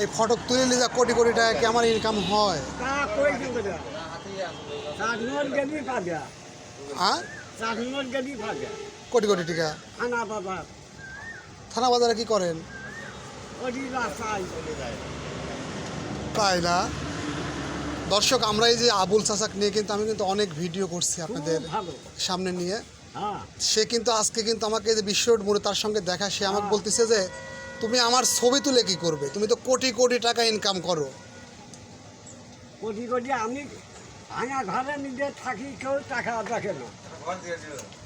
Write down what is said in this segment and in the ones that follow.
এই ফটো তুলে নিয়ে যা কোটি কোটি টাকা কি আমার ইনকাম হয়? হ্যাঁ? কোটি কোটি টাকা। থানা বাজারে কি করেন? তাই না? দর্শক আমরা এই যে আবুল চাচাক নিয়ে কিন্তু আমি কিন্তু অনেক ভিডিও করছি আপনাদের সামনে নিয়ে। হ্যাঁ। সে কিন্তু আজকে কিন্তু আমাকে যে বিশ্ব মোড়ে তার সঙ্গে দেখা সে আমাকে বলতেছে যে তুমি আমার ছবি তুলে কি করবে? তুমি তো কোটি কোটি টাকা ইনকাম করো। কোটি কোটি আমি ভাঙা ঘরে নিজে থাকি কেউ টাকা দেখে না।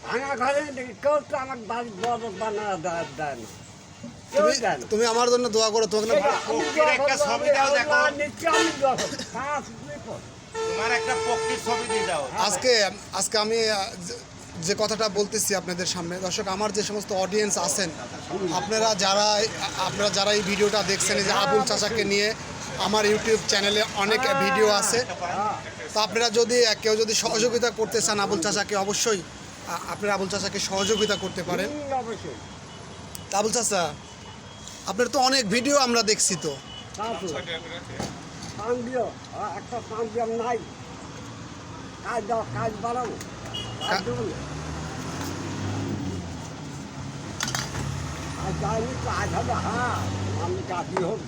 ভাঙা ঘরে কেউ তো আমার বাড়ি বড় বানা দেয় না। তুমি দেয় না। তুমি আমার জন্য দোয়া করো তোমাকে না- একটা ছবি দাও দেখো। নিশ্চয় আমি দেখো পাঁচ বিপদ। তোমার একটা পক্ষীর ছবি দিয়ে দাও। আজকে আজকে আমি যে- কথাটা বলতেছি আপনাদের সামনে, দর্শক, আমার যে সমস্ত অডিয়েন্স আছেন, আপনারা যারা আপনারা যারা এই ভিডিওটা দেখছেন যে আবুল চাচাকে নিয়ে আমার ইউটিউব চ্যানেলে অনেক ভিডিও আছে। তো আপনারা যদি, কেউ যদি সহযোগিতা করতে চান আবুল চাচাকে, অবশ্যই আপনারা আবুল চাচাকে সহযোগিতা করতে পারেন। আবুল চাচা, আপনার তো অনেক ভিডিও আমরা দেখছি তো। একটা নাই। কাজ কাজ কাজ হবে হ্যাঁ আমি কাজই হোক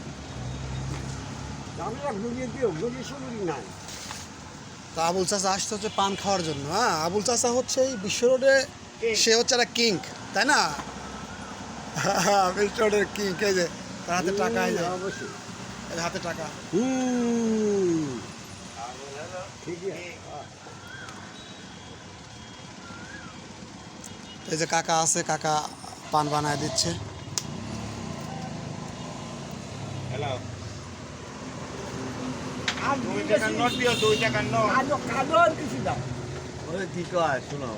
আমরা ঘুরিয়ে দিও ঘুরিয়ে নাই তা আবুল চাচা আসতে হচ্ছে পান খাওয়ার জন্য হ্যাঁ? আবুল চাচা হচ্ছে এই বিশ্ব রোডে সে হচ্ছে একটা কিং তাই না? বিশ্ব রোডের কিং এই যে তার হাতে টাকা এই যে। অবশ্যই। হাতে টাকা। হুম। ঠিক আছে এই যে কাকা আছে কাকা পান বানায় দিচ্ছে। হ্যালো আর দুই টাকার নোট দিও দুই টাকার নোট। কাজও কাজও কিছু দাও। ওই কি কয় শোনো।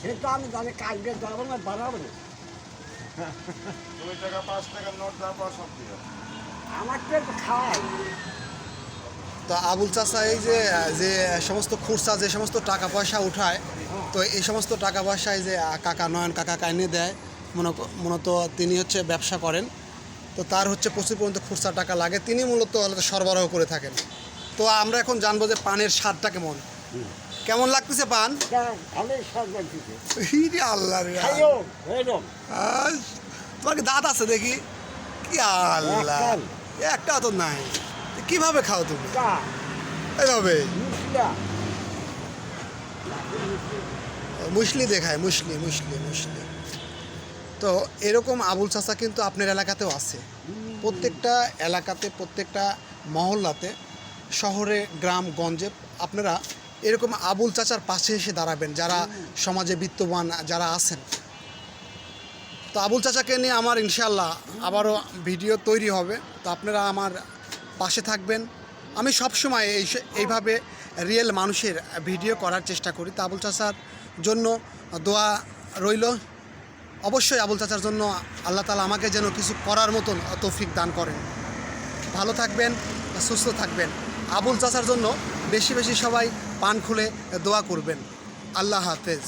সে তো আমি যাব না বাড়াবো দুই টাকা পাঁচ টাকার নোট দেওয়ার পর সব দিও। আমার তো একটু খাওয়াই। তো আবুল চাচা এই যে যে সমস্ত খুরসা যে সমস্ত টাকা পয়সা উঠায় তো এই সমস্ত টাকা পয়সায় যে কাকা নয়ন কাকা কাইনে দেয় মূলত তিনি হচ্ছে ব্যবসা করেন। তো তার হচ্ছে প্রচুর পর্যন্ত খুরসা টাকা লাগে। তিনি মূলত সরবরাহ করে থাকেন। তো আমরা এখন জানব যে পানের স্বাদটা কেমন। কেমন লাগতেছে পান? আল্লাহ তোমার কি দাঁত আছে দেখি? কি আল্লাহ। একটা তো নাই। কীভাবে খাও তুমি? মিষ্টিটা মুসলি দেখায় মুসলি মুসলি মুসলি। তো এরকম আবুল চাচা কিন্তু আপনার এলাকাতেও আছে। প্রত্যেকটা এলাকাতে প্রত্যেকটা মহল্লাতে শহরে গ্রাম গঞ্জে আপনারা এরকম আবুল চাচার পাশে এসে দাঁড়াবেন যারা সমাজে বিত্তবান যারা আছেন। তো আবুল চাচাকে নিয়ে আমার ইনশাল্লাহ আবারও ভিডিও তৈরি হবে। তো আপনারা আমার পাশে থাকবেন। আমি সবসময় এই এইভাবে রিয়েল মানুষের ভিডিও করার চেষ্টা করি। তো আবুল চাচার জন্য দোয়া রইল। অবশ্যই আবুল চাচার জন্য আল্লাহ তালা আমাকে যেন কিছু করার মতন তৌফিক দান করেন। ভালো থাকবেন, সুস্থ থাকবেন। আবুল চাচার জন্য বেশি বেশি সবাই পান খুলে দোয়া করবেন। আল্লাহ হাফেজ।